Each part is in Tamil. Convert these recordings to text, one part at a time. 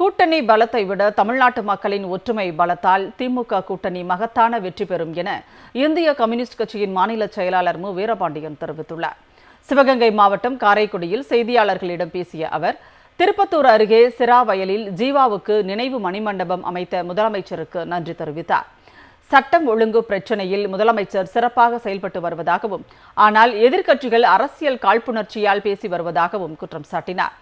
கூட்டணி பலத்தை விட தமிழ்நாட்டு மக்களின் ஒற்றுமை பலத்தால் திமுக கூட்டணி மகத்தான வெற்றி பெறும் என இந்திய கம்யூனிஸ்ட் கட்சியின் மாநில செயலாளர் மு. வீரபாண்டியன் தெரிவித்துள்ளார். சிவகங்கை மாவட்டம் காரைக்குடியில் செய்தியாளர்களிடம் பேசிய அவர் திருப்பத்தூர் அருகே சிராவயலில் ஜீவாவுக்கு நினைவு மணிமண்டபம் அமைத்த முதலமைச்சருக்கு நன்றி தெரிவித்தார். சட்டம் ஒழுங்கு பிரச்சனையில் முதலமைச்சர் சிறப்பாக செயல்பட்டு வருவதாகவும் ஆனால் எதிர்க்கட்சிகள் அரசியல் காழ்ப்புணர்ச்சியால் பேசி வருவதாகவும் குற்றம் சாட்டினார்.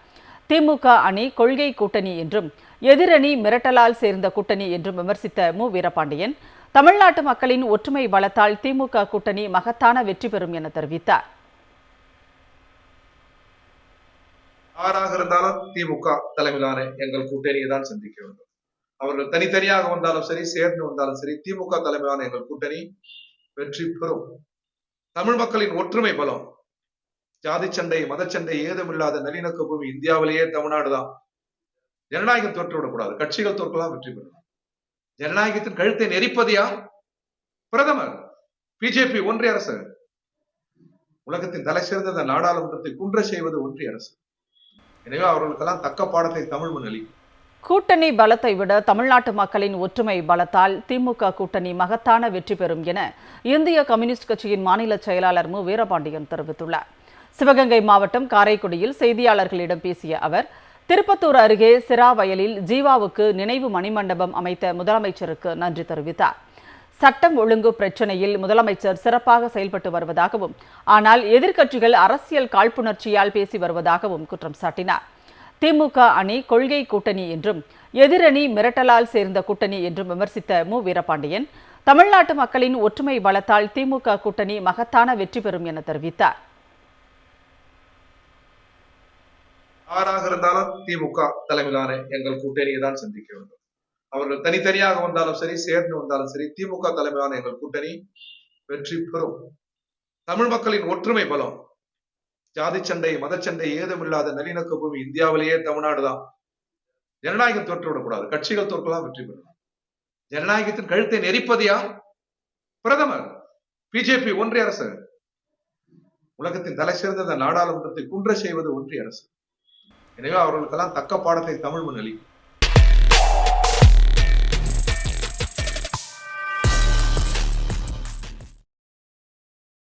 திமுக அணி கொள்கை கூட்டணி என்றும் எதிரணி மிரட்டலால் சேர்ந்த கூட்டணி என்றும் விமர்சித்த மு. வீரபாண்டியன் தமிழ்நாட்டு மக்களின் ஒற்றுமை பலத்தால் திமுக கூட்டணி மகத்தான வெற்றி பெறும் என தெரிவித்தார். யாராக இருந்தாலும் திமுக தலைமையிலான எங்கள் கூட்டணியை தான் சந்திக்க வேண்டும். அவர்கள் தனித்தனியாக வந்தாலும் சரி சேர்ந்து வந்தாலும் சரி திமுக தலைமையிலான எங்கள் கூட்டணி வெற்றி பெறும். தமிழ் மக்களின் ஒற்றுமை பலம் ஜாதி சண்டை மதச்சண்டை ஏதுமில்லாத நல்லிணக்க பூமி இந்தியாவிலேயே தமிழ்நாடு தான் ஜனநாயகம் தோற்றுவிடக்கூடாது கட்சிகள் தோற்கலாம் வெற்றி பெறலாம். ஜனநாயகத்தின் கழுத்தை நெரிப்பது பிரதமர். பிஜேபி ஒன்றிய அரசு. உலகத்தின் தலை சிறந்த இந்த நாடாளுமன்றத்தை குன்ற செய்வது ஒன்றிய அரசு. எனவே அவர்களுக்கெல்லாம் தக்க பாடத்தை தமிழ் மண் கூட்டணி பலத்தை விட தமிழ்நாட்டு மக்களின் ஒற்றுமை பலத்தால் திமுக கூட்டணி மகத்தான வெற்றி பெறும் என இந்திய கம்யூனிஸ்ட் கட்சியின் மாநில செயலாளர் மு. வீரபாண்டியன் தெரிவித்துள்ளார். சிவகங்கை மாவட்டம் காரைக்குடியில் செய்தியாளர்களிடம் பேசிய அவர் திருப்பத்தூர் அருகே சிராவயலில் ஜீவாவுக்கு நினைவு மணிமண்டபம் அமைத்த முதலமைச்சருக்கு நன்றி தெரிவித்தார். சட்டம் ஒழுங்கு பிரச்சனையில் முதலமைச்சர் சிறப்பாக செயல்பட்டு வருவதாகவும் ஆனால் எதிர்க்கட்சிகள் அரசியல் காழ்ப்புணர்ச்சியால் பேசி வருவதாகவும் குற்றம் சாட்டினார். திமுக அணி கொள்கை கூட்டணி என்றும் எதிரணி மிரட்டலால் சேர்ந்த கூட்டணி என்றும் விமர்சித்த மு. வீரபாண்டியன் தமிழ்நாட்டு மக்களின் ஒற்றுமை பலத்தால் திமுக கூட்டணி மகத்தான வெற்றி பெறும் என தெரிவித்தார். யாராக இருந்தாலும் திமுக தலைமையிலான எங்கள் கூட்டணியை தான் சந்திக்க வேண்டும். அவர்கள் தனித்தனியாக வந்தாலும் சரி சேர்ந்து வந்தாலும் சரி திமுக தலைமையிலான எங்கள் கூட்டணி வெற்றி பெறும். தமிழ் மக்களின் ஒற்றுமை பலம். ஜாதி சண்டை மதச்சண்டை ஏதுமில்லாத நல்லிணக்க பூமி இந்தியாவிலேயே தமிழ்நாடு தான். ஜனநாயகம் தோற்று விடக்கூடாது. கட்சிகள் தோற்கலாம் வெற்றி பெறலாம். ஜனநாயகத்தின் கழுத்தை நெரிப்பதையா பிரதமர். பிஜேபி ஒன்றிய அரசு. உலகத்தின் தலை சிறந்த நாடாளுமன்றத்தை குன்ற செய்வது ஒன்றிய அரசு. எனவே அவர்களுக்கெல்லாம் தக்க பாடத்தை தமிழ் மண் அளிக்கும்